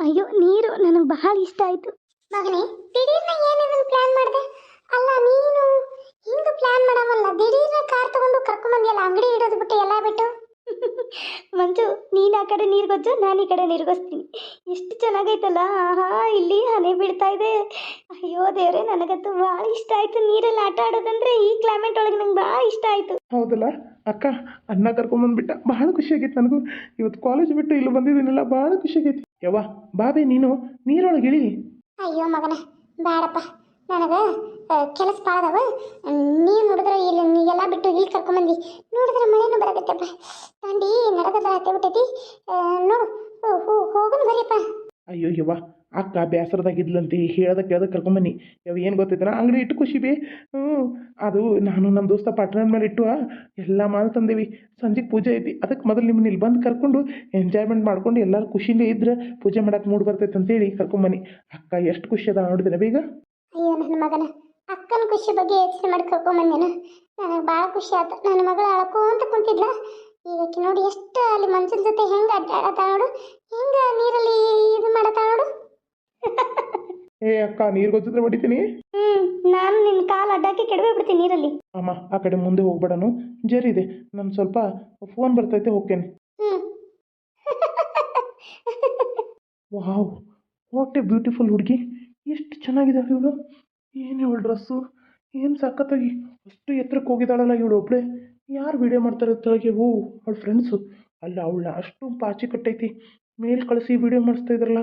ಅಯ್ಯೋ ನೀರು ನನಗೆ ಬಹಳ ಇಷ್ಟ ಆಯಿತು. ಮಗನೇ ದಿಢೀರ್ನ ಏನಿದನ್ನು ಪ್ಲಾನ್ ಮಾಡಿದೆ? ಅಲ್ಲ ನೀನು ಹಿಂಗೆ ಪ್ಲಾನ್ ಮಾಡವಲ್ಲ ದಿಢೀರ್ನ ಕಾರ್ ತಗೊಂಡು ಕರ್ಕೊಂಬಂದಿಯಲ್ಲ ಅಂಗಡಿ ಇಡೋದು ಬಿಟ್ಟು ಎಲ್ಲ ಬಿಟ್ಟು? ಮಂಜು ನೀನು ಆ ಕಡೆ ನೀರು ಗೊಜ್ಜು ನಾನು ಈ ಕಡೆ ನೀರು ಗೊಜ್ತೀನಿ. ಎಷ್ಟು ಚೆನ್ನಾಗೈತಲ್ಲ ಆಹಾ ಇಲ್ಲಿ ಹನಿ ಬೀಳ್ತಾ ಇದೆ. ಅಯ್ಯೋ ದೇವ್ರೆ ನನಗಂತೂ ಭಾಳ ಇಷ್ಟ ಆಯಿತು ನೀರಲ್ಲಿ ಆಟ ಆಡೋದಂದ್ರೆ ಈ ಕ್ಲೈಮೇಟ್ ಒಳಗೆ ನಂಗೆ ಭಾಳ ಇಷ್ಟ ಆಯ್ತು. ಹೌದಲ್ಲ ಅಕ್ಕ ಅನ್ನ ಕರ್ಕೊಂಬಂದ್ಬಿಟ್ಟ ಬಹಳ ಖುಷಿ ಆಗೈತೆ ನನಗೂ. ಇವತ್ತು ಕಾಲೇಜ್ ಬಿಟ್ಟು ಇಲ್ಲಿ ಬಂದಿದ್ದೀನಲ್ಲ ಭಾಳ ಖುಷಿ ಆಗೈತಿ. ಯವ್ವ ಬಾಬೆ ನೀನು ನೀರೊಳಗೆ ಇಳಿ. ಅಯ್ಯೋ ಮಗನ ಬೇಡಪ್ಪ ನನಗೆ ಕೆಲಸ ಪಾಡದವ ನೀರು ನೀನು ನೋಡಿದ್ರೆ ಇಲ್ಲಿ ಎಲ್ಲ ಬಿಟ್ಟು ಇಲ್ಲಿ ಕರ್ಕೊಂಬಂದಿ ನೋಡಿದ್ರೆ ಮಳೆನೂ ಬರಕತ್ತಪ್ಪ. ತಂಡಿ ನಡಗದ ಹತ್ತೆ ಬಿಟ್ಟೈತಿ ನೋಡು ಹೋಗೋಣ ಬರೀಪ್ಪ ಅಯ್ಯೋ ಯವ್ವ ಅಕ್ಕ ಬೇಸರದಾಗಿದ್ಲಂತಿ ಹೇಳ್ದ ಕೇಳ್ದ ಕರ್ಕೊಂಬನ್ನಿ ಯಾವ ಏನು ಗೊತ್ತೈತನ? ಅಂಗಡಿ ಇಟ್ಟು ಖುಷಿ ಬಿ ಹ್ಞೂ ಅದು ನಾನು ನಮ್ಮ ದೋಸ್ತ ಪಟ್ಟಣದ ಮೇಲೆ ಇಟ್ಟು ಎಲ್ಲ ಮಾಲ್ ತಂದೇವಿ. ಸಂಜೆಗೆ ಪೂಜೆ ಐತಿ. ಅದಕ್ಕೆ ಮೊದಲು ನಿಮ್ಮನ್ನ ಇಲ್ಲಿ ಬಂದು ಕರ್ಕೊಂಡು ಎಂಜಾಯ್ಮೆಂಟ್ ಮಾಡ್ಕೊಂಡು ಎಲ್ಲರೂ ಖುಷಿಯಿಂದ ಇದ್ರೆ ಪೂಜೆ ಮಾಡಕ್ಕೆ ಮೂಡ್ ಬರ್ತೈತೆ ಅಂತೇಳಿ ಕರ್ಕೊಂಬನ್ನಿ ಅಕ್ಕ ಎಷ್ಟು ಖುಷಿ ಅದ ನೋಡಿದ್ರೆ ಬೇಗ? ಅಯ್ಯೋ ನನ್ನ ಮಗನ. ಅಕ್ಕನ ಖುಷಿ ಬಗ್ಗೆ ಯೋಚನೆ ಮಾಡಿ ಕರ್ಕೊಂಬಂದೇನ ನನಗೆ ಭಾಳ ಖುಷಿ ಆಯ್ತು ನನ್ನ ಮಗಳು ಅಳ್ಕೊಂತ ಕುಂತಿದ್ಲ. ಈಗ ನೋಡಿ ಎಷ್ಟು ಅಲ್ಲಿ ಮಂಚದ ಜೊತೆ ಹೆಂಗೆ ಅಡ್ಡಾಡತ್ತ ನೋಡು. ಹೆಂಗೆ ನೀರಲ್ಲಿ ಇದು ಮಾಡತ್ತ ನೋಡು. ಏ ಅಕ್ಕ ನೀರು ಗೊತ್ತಿದ್ರೆ ಹೊಡಿತೀನಿ? ಹ್ಮ್ ನಾನು ನಿನ್ನ ಕಾಲು ಅಡ್ಡಾಕಿ ಕೆಡವೆ ಬಿಡ್ತೀನಿ ನೀರಲ್ಲಿ. ಅಮ್ಮ ಆ ಕಡೆ ಮುಂದೆ ಹೋಗ್ಬೇಡನು. ಜರಿದೆ ನಾನು ಸ್ವಲ್ಪ ಫೋನ್ ಬರ್ತೈತೆ ಹೋಗ್ತೇನೆ. ವಾವ್ ವಾಟ್ ಎ ಬ್ಯೂಟಿಫುಲ್ ಹುಡುಗಿ. ಎಷ್ಟು ಚೆನ್ನಾಗಿದ್ದಾಳೆ ಇವಳು. ಏನು ಇವಳು ಡ್ರೆಸ್ಸು. ಏನು ಸಖತ್ತಾಗಿ ಅಷ್ಟು ಎತ್ತರಕ್ಕೆ ಹೋಗಿದ್ದಾಳಲ್ಲ ಇವಳು ಒಬ್ಬಳೆ ಯಾರು ವಿಡಿಯೋ ಮಾಡ್ತಾರೆ ತಳಗೆ ಓ ಅವಳ ಫ್ರೆಂಡ್ಸು ಅಲ್ಲ ಅವಳನ್ನ ಅಷ್ಟು ಪಾಚಿ ಕಟ್ಟೈತಿ. ಮೇಲ್ ಕಳಿಸಿ ವಿಡಿಯೋ ಮಾಡಿಸ್ತಾ ಇದ್ರಲ್ಲ.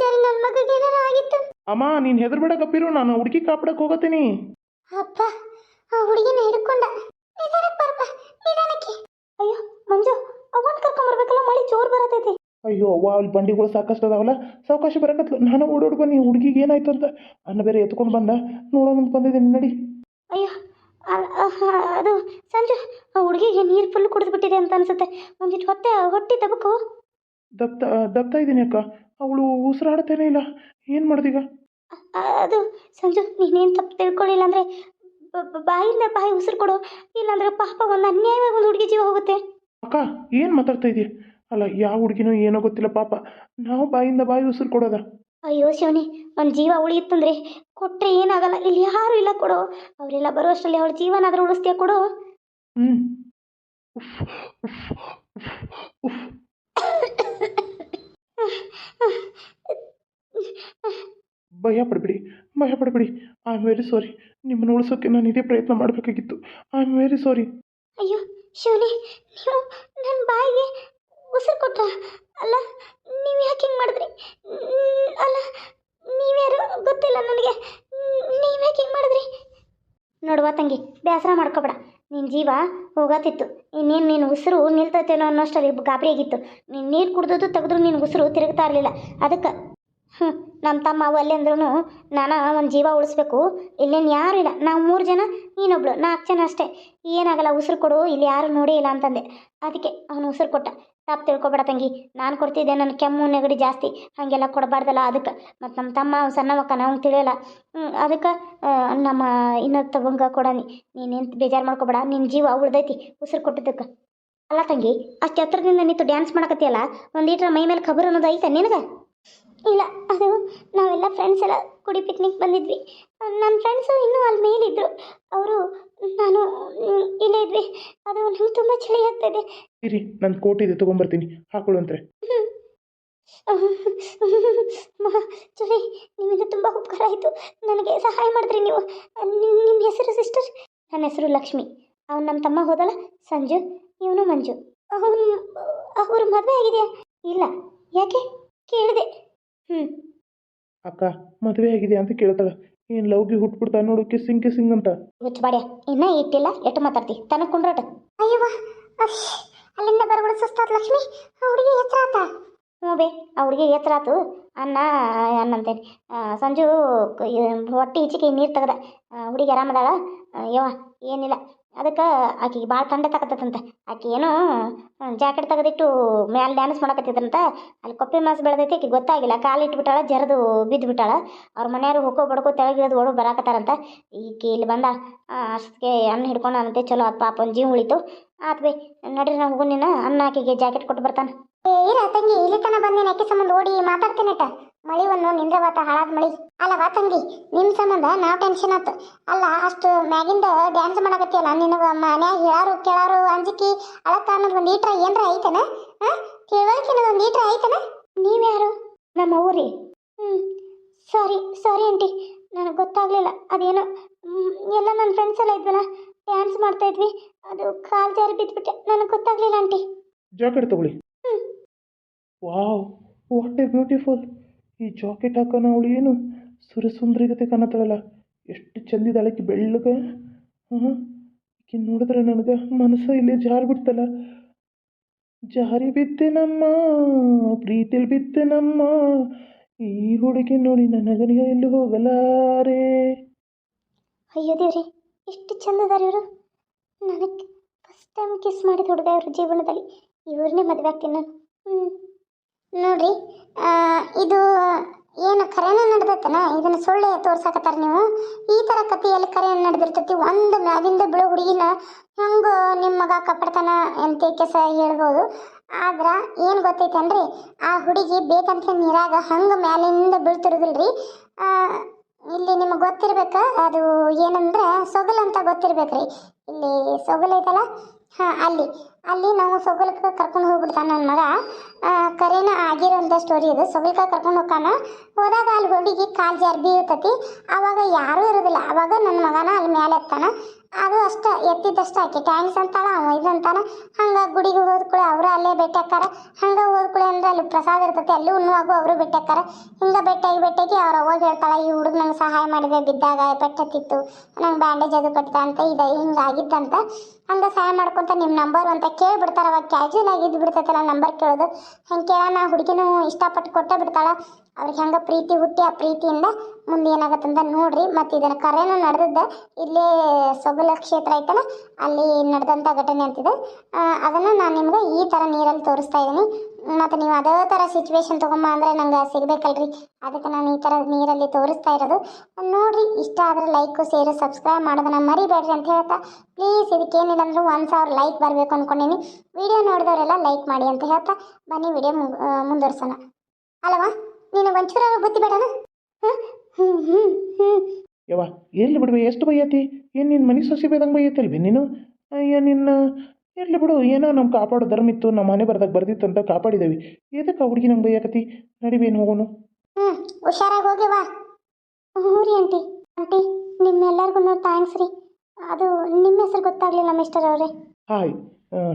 ಜಾರಿ ನನ್ನ ಮಗಗೆ ಏನಾರ ಆಗಿತ್ತು? ಅಮ್ಮ ನೀನು ಹೆದರ್ಬೇಡ ಕಪ್ಪಿರು ನಾನು ಹುಡುಗಿ ಕಾಪಾಡಕ್ಕೆ ಹೋಗತ್ತೀನಿ ಅಪ್ಪ ಆ ಹುಡುಗಿನ ಹಿಡ್ಕೊಂಡ. ನಿಧಾನಕ್ಕೆ ಬರಪ್ಪ ನಿಧಾನಕ್ಕೆ. ಅಯ್ಯೋ ಮಂಜು ಅವನ್ ಕರ್ಕೊಂಬರ್ಬೇಕಲ್ಲ ಮಳೆ ಜೋರ್ ಬರತೈತಿ. ಅಯ್ಯೋ ಅವ್ವ ಅಲ್ಲಿ ಬಂಡಿಗಳು ಸಾಕಷ್ಟು ಅದಾವಲ್ಲ ಸಾವಕಾಶ ಬರಕತ್ಲು. ನಾನು ಓಡೋಡ್ ಬನ್ನಿ ಹುಡುಗಿಗೆ ಏನಾಯ್ತು ಅಂತ. ಅನ್ನ ಬೇರೆ ಎತ್ಕೊಂಡು ಬಂದ. ನೋಡೋಣ ಅಂತ ಬಂದಿದ್ದೀನಿ ನಡಿ. ಅಯ್ಯೋ ಅದು ಸಂಜು ಆ ಹುಡುಗಿಗೆ ನೀರು ಫುಲ್ ಕುಡಿದ್ಬಿಟ್ಟಿದೆ ಅಂತ ಅನ್ಸುತ್ತೆ. ಒಂದಿಟ್ಟು ಹೊತ್ತೆ ಹೊಟ್ಟೆ ತಬಕು. ದಪ್ತ ದಪ್ತಾ ಇದ್ದೀನಿ ಅಕ್ಕ. ಅವಳು ಉಸಿರಾಡ್ತೇನೆ ಇಲ್ಲ. ಏನು ಮಾಡ್ದೀಗ ಅದು ಸಂಜು ನೀನೇನ್ ತಪ್ಪು ತಿಳ್ಕೊಳ್ಳಿಲ್ಲ ಅಂದ್ರೆ ಬಾಯಿಂದ ಬಾಯಿ ಉಸಿರು ಕೊಡು. ಇಲ್ಲಾಂದ್ರೆ ಪಾಪ ಒಂದು ಅನ್ಯಾಯವಾಗಿ ಒಂದು ಹುಡುಗಿ ಜೀವ ಹೋಗುತ್ತೆ. ಅಕ್ಕ ಏನು ಮಾತಾಡ್ತಾ ಇದೀಯ? ಅಲ್ಲ ಯಾವ ಹುಡುಗಿನೂ ಏನೋ ಗೊತ್ತಿಲ್ಲ ಪಾಪ. ನಾವು ಬಾಯಿಂದ ಬಾಯಿ ಉಸಿರು ಕೊಡೋದ? ಅಯ್ಯೋ ಶಿವನಿ ಒಂದು ಜೀವ ಉಳಿಯುತ್ತಂದ್ರೆ ಕೊಟ್ಟರೆ ಏನಾಗಲ್ಲ. ಇಲ್ಲಿ ಯಾರು ಇಲ್ಲ ಕೊಡು. ಅವರೆಲ್ಲ ಬರುವಷ್ಟರಲ್ಲಿ ಅವಳ ಜೀವನಾದ್ರೂ ಉಳಿಸ್ತೀಯ ಕೊಡು. ಹ್ಞೂ ಉಫ್ ಉಫ್ ಉಫ್ ಭಯ ಪಡಬೇಡಿ ಭಯ ಪಡಬೇಡಿ. ಐ ಆಮ್ ವೆರಿ ಸಾರಿ ನಿಮ್ಮನ್ನು ಉಳಿಸೋಕ್ಕೆ ನಾನು ಇದೇ ಪ್ರಯತ್ನ ಮಾಡಬೇಕಾಗಿತ್ತು. ಐ ಆಮ್ ವೆರಿ ಸಾರಿ ಅಯ್ಯೋ, ಶಿವನೇ, ನೀವು ನನ್ನ ಬಾಯಿಗೆ ಉಸಿರು ಕೊಟ್ಟ ಅಲ್ಲ, ನೀವು ಯಾಕೆ ಹಿಂಗೆ ಮಾಡಿದ್ರಿ? ಅಲ್ಲ, ನೀವ್ಯಾರು ಗೊತ್ತಿಲ್ಲ ನನಗೆ. ನೀವು ಯಾಕೆ ಹಿಂಗೆ ಮಾಡಿದ್ರಿ? ನೋಡುವ ತಂಗಿ, ಬೇಸರ ಮಾಡ್ಕೋಬೇಡ. ನಿನ್ನ ಜೀವ ಹೋಗತ್ತಿತ್ತು ಇನ್ನೇನು ನೀನು ಉಸಿರು ನಿಲ್ತೈತೇನೋ ಅನ್ನೋಷ್ಟರಲ್ಲಿ ಗಾಬರಿ ಆಗಿತ್ತು ನೀನು ನೀರು ಕುಡ್ದದ್ದು ತೆಗೆದ್ರು ನಿನ್ನ ಉಸಿರು ತಿರುಗ್ತಾ ಇರಲಿಲ್ಲ. ಅದಕ್ಕೆ ಹ್ಞೂ ನಮ್ಮ ತಮ್ಮ ಒಲ್ಲೆ ಅಂದ್ರೂ ನಾನು ಒಂದು ಜೀವ ಉಳಿಸ್ಬೇಕು, ಇಲ್ಲೇನು ಯಾರು ಇಲ್ಲ, ನಾವು ಮೂರು ಜನ, ನೀನೊಬ್ಳು ನಾಲ್ಕು ಜನ ಅಷ್ಟೇ, ಏನಾಗಲ್ಲ, ಉಸಿರು ಕೊಡು, ಇಲ್ಲಿ ಯಾರು ನೋಡಿ ಇಲ್ಲ ಅಂತಂದೆ. ಅದಕ್ಕೆ ಅವನು ಉಸಿರು ಕೊಟ್ಟ. ತಪ್ಪು ತಿಳ್ಕೊಬೇಡ ತಂಗಿ, ನಾನು ಕೊಡ್ತಿದ್ದೆ ನನ್ನ ಕೆಮ್ಮು, ನೆಗಡಿ ಜಾಸ್ತಿ, ಹಾಗೆಲ್ಲ ಕೊಡಬಾರ್ದಲ್ಲ ಅದಕ್ಕೆ ಮತ್ತು ನಮ್ಮ ತಮ್ಮ ಅವ್ನು ಸಣ್ಣವಕ್ಕ ಅವ್ನು ತಿಳಿಯಲ್ಲ. ಅದಕ್ಕೆ ನಮ್ಮ ಇನ್ನೊಂದು ತಗೊಂಗ ಕೊಡನಿ. ನೀನೇನು ಬೇಜಾರು ಮಾಡ್ಕೊಬೇಡ ನಿನ್ನ ಜೀವ ಉಳ್ದೈತಿ, ಉಸಿರು ಕೊಟ್ಟಿದ್ದಕ್ಕೆ. ಅಲ್ಲ ತಂಗಿ, ಅಷ್ಟು ಎತ್ತರದಿಂದ ನಿಂತು ಡ್ಯಾನ್ಸ್ ಮಾಡಕತ್ತಿಯಲ್ಲ, ಒಂದು ಲೀಟ್ರ್ ಮೈ ಮೇಲೆ ಖಬರ್ ಅನ್ನೋದು ಐತೆ ನಿನಗೆ? ಇಲ್ಲ ಅದು ನಾವೆಲ್ಲ ಫ್ರೆಂಡ್ಸ್ ಎಲ್ಲ ಕುಡಿ ಪಿಕ್ನಿಕ್ ಬಂದಿದ್ವಿ. ನನ್ನ ಫ್ರೆಂಡ್ಸು ಇನ್ನೂ ಅಲ್ಲಿ ಮೇಲಿದ್ದರು ಅವರು ನಾನು ಇಲ್ಲೇ ಇದ್ವಿ. ಅದು ನಂಗೆ ತುಂಬ ಚಳಿ ಆಗ್ತಾಯಿದೆ ಇರಿ ನನ್ನ ಕೋಟ್ ಇದೆ ತೊಗೊಂಬರ್ತೀನಿ. ಹಾಕೊಳ್ಳುವಂತ್ರೆ ಚಳಿ ನಿಮ್ಮಿಂದ ತುಂಬ ಉಪಕಾರ ಆಯಿತು. ನನಗೆ ಸಹಾಯ ಮಾಡಿದ್ರಿ ನೀವು. ನಿಮ್ಮ ನಿಮ್ಮ ಹೆಸರು ಸಿಸ್ಟರ್ ನನ್ನ ಹೆಸರು ಲಕ್ಷ್ಮಿ. ಅವನು ನಮ್ಮ ತಮ್ಮ ಹೋದಲ್ಲ ಸಂಜು ಇವನು ಮಂಜು. ಅವನು ಅವ್ರ ಮದುವೆ ಆಗಿದೆಯಾ? ಇಲ್ಲ. ಯಾಕೆ? ಕೇಳಿದೆ. ಹ್ಞೂ ಅಕ್ಕ ಮದುವೆ ಆಗಿದೆ ಅಂತ ಕೇಳ್ತಾಳೆ. ಏನು ಲವ್ಗೆ ಹುಟ್ಬಿಡ್ತಾ ನೋಡು ಕಿಸ್ಸಿಂಗ್ ಕಿಸ್ಸಿಂಗ್ ಅಂತ. ಹುಚ್ಚು ಬಾಡ್ಯ ಇನ್ನ ಇಟ್ಟಿಲ್ಲ ಎಟ್ಟು ಮಾತಾಡ್ತಿ? ತನಕ ಕುಂಡ್ರಟ. ಅಯ್ಯವ್ವ ಅಶ್ ಅಲ್ಲಿಂದ ಬರ್ಬಿಡು ಸುಸ್ತಾತ್ ಲಕ್ಷ್ಮಿ ಆ ಹುಡುಗಿ ಆತ ಹ್ಞೂ ಬೇ ಆ ಹುಡುಗಿ ಎಚ್ಚರಾತು ಅನ್ನ ಅನ್ನ ಆ, ಸಂಜು ಕ- ಈ ಹೊಟ್ಟೆ ಈಚಿಗೆ ನೀರು ತೆಗ್ದ. ಹುಡುಗಿ ಆರಾಮದಾಳ? ಯವ್ವ ಏನಿಲ್ಲ. ಅದಕ್ಕೆ ಆಕಿಗೆ ಭಾಳ ತಂಡ ತಗತ್ತಂತೆ ಆಕೆ ಏನೋ ಜಾಕೆಟ್ ತೆಗೆದಿಟ್ಟು ಮ್ಯಾಲೆ ಡ್ಯಾನ್ಸ್ ಮಾಡಕತ್ತಿದ್ರಂತ, ಅಲ್ಲಿ ಕೊಪ್ಪೆ ಮಾಸ್ ಬೆಳೆದೈತಿ ಆಕೆ ಗೊತ್ತಾಗಿಲ್ಲ. ಕಾಲು ಇಟ್ಬಿಟ್ಟಾಳ, ಜರದು ಬಿದ್ದು ಬಿಟ್ಟಾಳ ಅವ್ರ ಮನೆಯವರು ಹೊಕ್ಕೋ ಬಡ್ಕೋ ತೆಳಗಿಳಿದು ಓಡೋ ಬರಾಕತ್ತಾರಂತ. ಈಕೆ ಇಲ್ಲಿ ಬಂದ ಅಷ್ಟಕ್ಕೆ ಅನ್ನ ಹಿಡ್ಕೊಂಡು ಅಂತೆ ಚಲೋ ಆತ್ ಪಾಪ, ಒಂದು ಜೀವ ಉಳಿತು. ಆತ್ ಬೇ, ನಡ್ರಿ ಹೋಗು ನೀನು. ಅನ್ನ ಆಕೆಗೆ ಜಾಕೆಟ್ ಕೊಟ್ಟು ಬರ್ತಾನೆ. ಏ, ಇರ, ತಂಗಿ, ಇಲ್ಲಿ ತನ ಬಂದೇನೆ ಆಕೆ ಸಂಬಂಧ ಓಡಿ ಮಾತಾಡ್ತೀನಿ ಮಳಿ ಒಂದು ನಿಂದ್ರ ಬಾತ ಹಾಳಾದ ಮಳಿ. ಅಲ್ಲ ಬಾ ತಂಗಿ ನಿಮ್ಮ ಸಂಬಂಧ ನಾವು ಟೆನ್ಷನ್ ಆತು. ಅಲ್ಲ ಅಷ್ಟು ಮ್ಯಾಗಿಂದ ಡ್ಯಾನ್ಸ್ ಮಾಡಕತ್ತಿಯಲ್ಲ ನಿನಗ ಮನ್ಯಾಗ ಹೇಳಾರು ಕೇಳಾರು ಅಂಜಿಕಿ ಅಳಕ್ಕ ಅನ್ನೋದು ಒಂದು ಈಟ್ರ ಏನ್ರ ಐತನ? ತಿಳುವಳಿಕೆ ಅನ್ನೋದು ಒಂದು ಈಟ್ರ ಐತನ? ನೀವ್ಯಾರು ನಮ್ಮ ಊರಿ. ಹ್ಞೂ ಸಾರಿ ಸಾರಿ ಆಂಟಿ ನನಗೆ ಗೊತ್ತಾಗಲಿಲ್ಲ. ಅದೇನೋ ಎಲ್ಲ ನನ್ನ ಫ್ರೆಂಡ್ಸ್ ಎಲ್ಲ ಇದ್ವಲ್ಲ ಡ್ಯಾನ್ಸ್ ಮಾಡ್ತಾ ಇದ್ವಿ. ಅದು ಕಾಲು ಜಾರಿ ಬಿದ್ದುಬಿಟ್ಟೆ ನನಗೆ ಗೊತ್ತಾಗ್ಲಿಲ್ಲ ಆಂಟಿ ಜಾಕೆಟ್ ತಗೊಳ್ಳಿ. ವಾವ್ ವಾಟ್ ಎ ಬ್ಯೂಟಿಫುಲ್ ಈ ಜಾಕೆಟ್ ಹಾಕೋಣ ಅವಳು ಏನು? ಸುರಸುಂದರಿಗತೆ ಕಾಣತ್ತಾಳಲ್ಲ ಎಷ್ಟು ಚಂದಿದಾಳಕ್ಕೆ ಬೆಳ್ಳಗೆ. ಹಾಂ ಆಕಿ ನೋಡಿದ್ರೆ ನನಗೆ ಮನಸ್ಸು ಇಲ್ಲಿ ಜಾರಿ ಬಿಡ್ತಲ್ಲ. ಜಾರಿ ಪ್ರೀತಿಲ್ ಬಿದ್ದೆ ನಮ್ಮ. ಈ ಹುಡುಗಿ ನೋಡಿ ನನಗನಿಗೆ ಎಲ್ಲಿ ಹೋಗಲಾರೇ ಅಯ್ಯೋ ದೇವ್ರಿ, ಎಷ್ಟು ಚಂದದಾರ ಇವರು. ನನಗೆ ಫಸ್ಟ್ ಟೈಮ್ ಕಿಸ್ ಮಾಡಿದ ಹುಡುಗ ಇವರು ಜೀವನದಲ್ಲಿ. ಇವ್ರನ್ನೇ ಮದುವೆ ಆಗ್ತೀನಿ ನಾನು. ಹ್ಞೂ ನೋಡ್ರಿ ಇದು ಏನು ಕರೆನ ನಡೆದೈತನ? ಇದನ್ನ ಸೊಳ್ಳೆ ತೋರ್ಸಾಕತ್ತಾರ ನೀವು? ಈ ತರ ಕಥೆಯಲ್ಲಿ ಕರೆ ನಡೆದಿರ್ತೈತಿ, ಒಂದು ಮ್ಯಾಗಿಂದ ಬಿಳೋ ಹುಡುಗಿನ ಹೆಂಗ ನಿಮ್ಮ ಮಗ ಕಪ್ಪಡ್ತಾನ ಅಂತ ಕೆಸ ಹೇಳ್ಬೋದು? ಆದ್ರ ಏನು ಗೊತ್ತೈತನ್ರಿ ಆ ಹುಡುಗಿ ಬೇಕಂತ ನೀರಾಗ ಹಂಗ ಮ್ಯಾಲಿಂದ ಬೀಳ್ತಿರೋದಿಲ್ರಿ. ಇಲ್ಲಿ ನಿಮಗೆ ಗೊತ್ತಿರ್ಬೇಕ, ಅದು ಏನಂದ್ರೆ ಸೊಗಲ್ ಅಂತ ಗೊತ್ತಿರ್ಬೇಕ್ರಿ. ಇಲ್ಲಿ ಸೊಗಲ್ ಐತಲ್ಲ? ಹಾಂ, ಅಲ್ಲಿ. ಅಲ್ಲಿ ನಾವು ಸೊಗಲ್ಕ ಕರ್ಕೊಂಡು ಹೋಗ್ಬಿಡ್ತಾನ ನನ್ನ ಮಗ. ಕರೆನ ಆಗಿರೋಂಥ ಸ್ಟೋರಿ ಇದು. ಸೊಗಲ್ಕ ಕರ್ಕೊಂಡು ಹೋಗ್ತಾನ. ಹೋದಾಗ ಅಲ್ಲಿ ಹುಡುಗಿ ಕಾಲು ಜರ್ಬಿ ಇರ್ತತಿ. ಅವಾಗ ಯಾರೂ ಇರೋದಿಲ್ಲ. ಅವಾಗ ನನ್ನ ಮಗನ ಅಲ್ಲಿ ಮೇಲೆ ಎತ್ತಾನ. ಅದು ಅಷ್ಟ ಎತ್ತಿದ್ದಷ್ಟು ಆಕೆ. ಟ್ಯಾಂಕ್ಸ್ ಅಂತಾಳ ಅವ ಇದಂತಾನ ಹಂಗೆ ಗುಡಿಗೆ ಹೋದ ಕೂಡ ಅವರು ಅಲ್ಲೇ ಭೇಟಿ ಹಾಕಾರ ಹಂಗೆ ಹೋದ್ಕೊಳೆ ಅಂದ್ರೆ ಅಲ್ಲಿ ಪ್ರಸಾದ ಇರ್ತತಿ. ಅಲ್ಲಿ ಉಣ್ಣುವಾಗೂ ಅವರು ಭೇಟಿ ಹಾಕಾರ ಹಿಂಗೆ ಭೇಟಿಯಾಗಿ ಭೇಟಿಯಾಗಿ ಅವ್ರ ಅವಾಗ ಹೇಳ್ತಾಳ, ಈ ಹುಡುಗ ನಂಗೆ ಸಹಾಯ ಮಾಡಿದೆ. ಬಿದ್ದಾಗ ಪೆಟ್ಟತ್ತಿತ್ತು ನಂಗೆ ಬ್ಯಾಂಡೇಜ್ ಅದು ಕಟ್ತಾ ಅಂತ ಇದೆ. ಹಿಂಗೆ ಹಂಗ ಸಹಾಯ ಮಾಡ್ಕೊಂತ ನಿಮ್ಮ ನಂಬರ್ ಅಂತ ಕೇಳ್ಬಿಡ್ತಾರ ಅವಾಗ ಕ್ಯಾಶುವಲ್ ಆಗಿ ಇದು ಬಿಡ್ತೈತಲ್ಲ ನಂಬರ್ ಕೇಳೋದು. ಹಂಗೆ ಕೇಳೋಣ ಹುಡುಗಿನೂ ಇಷ್ಟಪಟ್ಟು ಕೊಟ್ಟೇ ಬಿಡ್ತಾಳೆ. ಅವ್ರಿಗೆ ಹಂಗೆ ಪ್ರೀತಿ ಹುಟ್ಟಿ ಆ ಪ್ರೀತಿಯಿಂದ ಮುಂದೆ ಏನಾಗತ್ತಂತ ನೋಡ್ರಿ. ಮತ್ತು ಇದನ್ನ ಕರೆನ ನಡೆದಿದ್ದೆ. ಇಲ್ಲೇ ಸೊಗಲ ಕ್ಷೇತ್ರ ಐತಲ್ಲ, ಅಲ್ಲಿ ನಡೆದಂಥ ಘಟನೆ ಅಂತಿದೆ. ಅದನ್ನ ನಾನು ನಿಮ್ಗೆ ಈ ಥರ ನೀರಲ್ಲಿ ತೋರಿಸ್ತಾ ಇದ್ದೀನಿ ಮತ್ತು ನೀವು ಅದೇ ಥರ ಸಿಚುವೇಶನ್ ತೊಗೊಂಬ ಅಂದರೆ ನಂಗೆ ಸಿಗಬೇಕಲ್ರಿ. ಅದಕ್ಕೆ ನಾನು ಈ ಥರ ನೀರಲ್ಲಿ ತೋರಿಸ್ತಾ ಇರೋದು. ನೋಡಿರಿ, ಇಷ್ಟ ಆದರೆ ಲೈಕು ಸೇರು ಸಬ್ಸ್ಕ್ರೈಬ್ ಮಾಡೋದನ್ನ ಮರಿಬೇಡ್ರಿ ಅಂತ ಹೇಳ್ತಾ. ಪ್ಲೀಸ್ ಇದಕ್ಕೇನಿಲ್ಲ ಅಂದರೂ ಒಂದು ಸಾವಿರ ಲೈಕ್ ಬರಬೇಕು ಅಂದ್ಕೊಂಡೀನಿ ವಿಡಿಯೋ ನೋಡಿದವರೆಲ್ಲ ಲೈಕ್ ಮಾಡಿ ಅಂತ ಹೇಳ್ತಾ. ಬನ್ನಿ ವಿಡಿಯೋ ಮುಂದುವರ್ಸೋಣ. ಅಲ್ಲವಾ ನೀನು ಒಂಚೂರು ಬುದ್ಧಿ ಬೇಡನ? ಹ್ಞೂ ಹ್ಞೂ ಹ್ಞೂ ಯವ್ವ ಎಲ್ಲಿ ಬಿಡುವೆ, ಎಷ್ಟು ಬೈಯತಿ ಏನು ನಿನ್ನ ಮನೆ ಸೊಸಿ ಬೇದಂಗೆ ಬೈಯತ್ತಲ್ವಿ ನೀನು? ಅಯ್ಯ, ನಿನ್ನ ಇರಲಿ ಬಿಡು ಏನೋ ನಮ್ಮ ಕಾಪಾಡೋ ಧರ್ಮ ಇತ್ತು ನಮ್ಮ ಮನೆ ಬರ್ದಾಗ ಬರ್ದಿತ್ತು ಅಂತ ಕಾಪಾಡಿದೇವಿ. ಎದಕ್ಕೆ ಆ ಹುಡುಗಿ ನಂಗೆ ಬೈಯಾಕತಿ ನಡಿಬೇನು ಹೋಗೋನು. ಹ್ಞೂ ಹುಷಾರಾಗಿ ಹೋಗಿ ಬಾ. ಹ್ಞೂ ರೀ ಆಂಟಿ. ಆಂಟಿ ನಿಮ್ಮೆಲ್ಲರಿಗೂ ಥ್ಯಾಂಕ್ಸ್ ರೀ. ಅದು ನಿಮ್ಮ ಹೆಸರು ಗೊತ್ತಾಗಲಿಲ್ಲ ಮಿಸ್ಟರ್ ಅವರೇ. ಹಾಯ್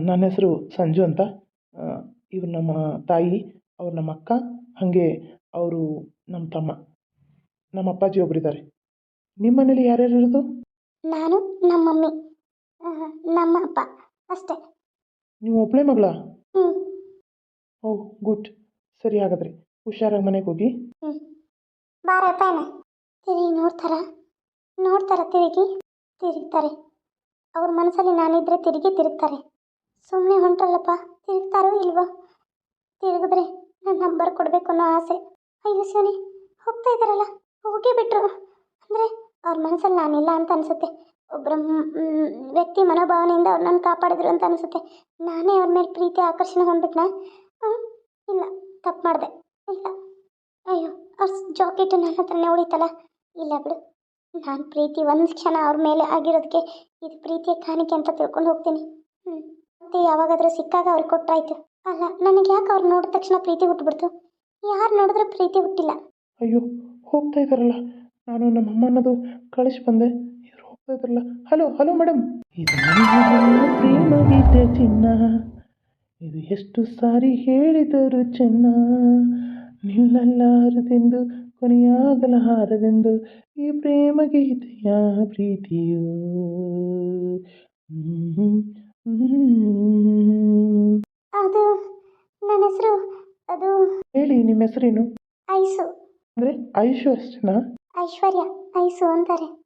ನನ್ನ ಹೆಸರು ಸಂಜು ಅಂತ. ಇವ್ರು ನಮ್ಮ ತಾಯಿ ಅವ್ರು ನಮ್ಮ ಅಕ್ಕ ಹಾಗೆ ಅವರು ನಮ್ಮ ತಮ್ಮ. ನಮ್ಮ ಅಪ್ಪಾಜಿ ಒಬ್ಬರಿದ್ದಾರೆ ನಿಮ್ಮ ಮನೇಲಿ ಯಾರ್ಯಾರು ಇರೋದು? ನಾನು ನಮ್ಮ ಮಮ್ಮಿ ನಮ್ಮ ಅಪ್ಪ. ಅಷ್ಟೇ. ನೀವು ಒಬ್ಬಳೇ ಮಗಳ? ಹ್ಞೂ ಓಹ್ ಗುಡ್. ಸರಿ ಹಾಗಾದ್ರೆ ಹುಷಾರಾಗಿ ಮನೆಗೆ ಹೋಗಿ. ಹ್ಞೂ ಬಾರಪ್ಪ ಏನ ತಿರುಗಿ ನೋಡ್ತಾರ? ನೋಡ್ತಾರ ತಿರುಗಿ? ತಿರುಗ್ತಾರೆ. ಅವ್ರ ಮನಸ್ಸಲ್ಲಿ ನಾನಿದ್ರೆ ತಿರುಗಿ ತಿರುಗ್ತಾರೆ. ಸುಮ್ಮನೆ ಹೊಂಟ್ರಲ್ಲಪ್ಪ ತಿರುಗ್ತಾರೋ ಇಲ್ವೋ? ತಿರುಗಿದ್ರೆ ನನ್ನ ನಂಬರ್ ಕೊಡಬೇಕು ಅನ್ನೋ ಆಸೆ. ಅಯ್ಯೋ ಸೋನಿ ಹೋಗ್ತಾ ಇದ್ದಾರಲ್ಲ? ಹೋಗೇ ಬಿಟ್ರು. ಅಂದರೆ ಅವ್ರ ಮನಸ್ಸಲ್ಲಿ ನಾನಿಲ್ಲ ಅಂತ ಅನಿಸುತ್ತೆ. ಒಬ್ಬರ ವ್ಯಕ್ತಿ ಮನೋಭಾವನೆಯಿಂದ ಅವ್ರು ನನ್ನ ಕಾಪಾಡಿದ್ರು ಅಂತ ಅನಿಸುತ್ತೆ. ನಾನೇ ಅವ್ರ ಮೇಲೆ ಪ್ರೀತಿ ಆಕರ್ಷಣೆ ಹೊಂದ್ಬಿಟ್ನಾ? ಇಲ್ಲ, ತಪ್ಪು ಮಾಡಿದೆ. ಇಲ್ಲ. ಅಯ್ಯೋ ಅವ್ರ ಜಾಕೆಟ್ ನನ್ನ ಹತ್ರನೇ ಉಳಿತಲ್ಲ? ಇಲ್ಲ ಬಿಡು. ನಾನು ಪ್ರೀತಿ ಒಂದು ಕ್ಷಣ ಅವ್ರ ಮೇಲೆ ಆಗಿರೋದಕ್ಕೆ ಇದು ಪ್ರೀತಿಯ ಕಾಣಿಕೆ ಅಂತ ತಿಳ್ಕೊಂಡು ಹೋಗ್ತೀನಿ. ಹ್ಞೂ ಮತ್ತೆ ಯಾವಾಗಾದರೂ ಸಿಕ್ಕಾಗ ಅವ್ರಿಗೆ ಕೊಟ್ಟಾಯ್ತು ಅಲ್ಲ, ನನಗೆ ಯಾಕೆ ಅವ್ರು ನೋಡಿದ ತಕ್ಷಣ ಪ್ರೀತಿ ಹುಟ್ಟುಬಿಡ್ತು ಯಾರು ನೋಡಿದ್ರೆ ಪ್ರೀತಿ ಹುಟ್ಟಿಲ್ಲ. ಅಯ್ಯೋ, ಹೋಗ್ತಾ ಇದ್ದಾರಲ್ಲ ನಾನು ನಮ್ಮ ಕಳಿಸಿ ಬಂದೆ ಹಲೋ ಹಲೋ ಮೇಡಮ್ ಇದು ನನ್ನ ಪ್ರೇಮ ಗೀತೆ ಚಿನ್ನ. ಇದು ಎಷ್ಟು ಸಾರಿ ಹೇಳಿದರು ಚೆನ್ನ. ನಿಲ್ಲಲಾರದೆಂದು ಕೊನೆಯಾಗಲಾರದೆಂದು ಈ ಪ್ರೇಮ ಗೀತೆಯ ಪ್ರೀತಿಯು. ಅದು ನನ್ನ ಹೆಸರು ಅದು ಹೇಳಿ ನಿಮ್ಮ ಹೆಸರೇನು? ಐಸು. ಅಂದ್ರೆ ಐಶು ಅಷ್ಟೇನಾ? ಐಶ್ವರ್ಯ ಐಸು ಅಂತಾರೆ.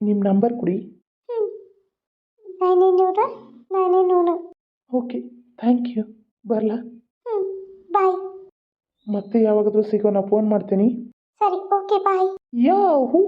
ನಿಮ್ಮ ನಂಬರ್ ಕೊಡಿ. ನೈನ್ ನೂರ ನೈನ್ ನೂನು ಓಕೆ ಥ್ಯಾಂಕ್ ಯು ಬರಲಾ? ಹ್ಞೂ ಬಾಯ್ ಮತ್ತೆ ಯಾವಾಗಾದರೂ ಸಿಗೋಣ ಫೋನ್ ಮಾಡ್ತೀನಿ. ಸರಿ ಓಕೆ ಬಾಯ್ ಯಾ ಹೂ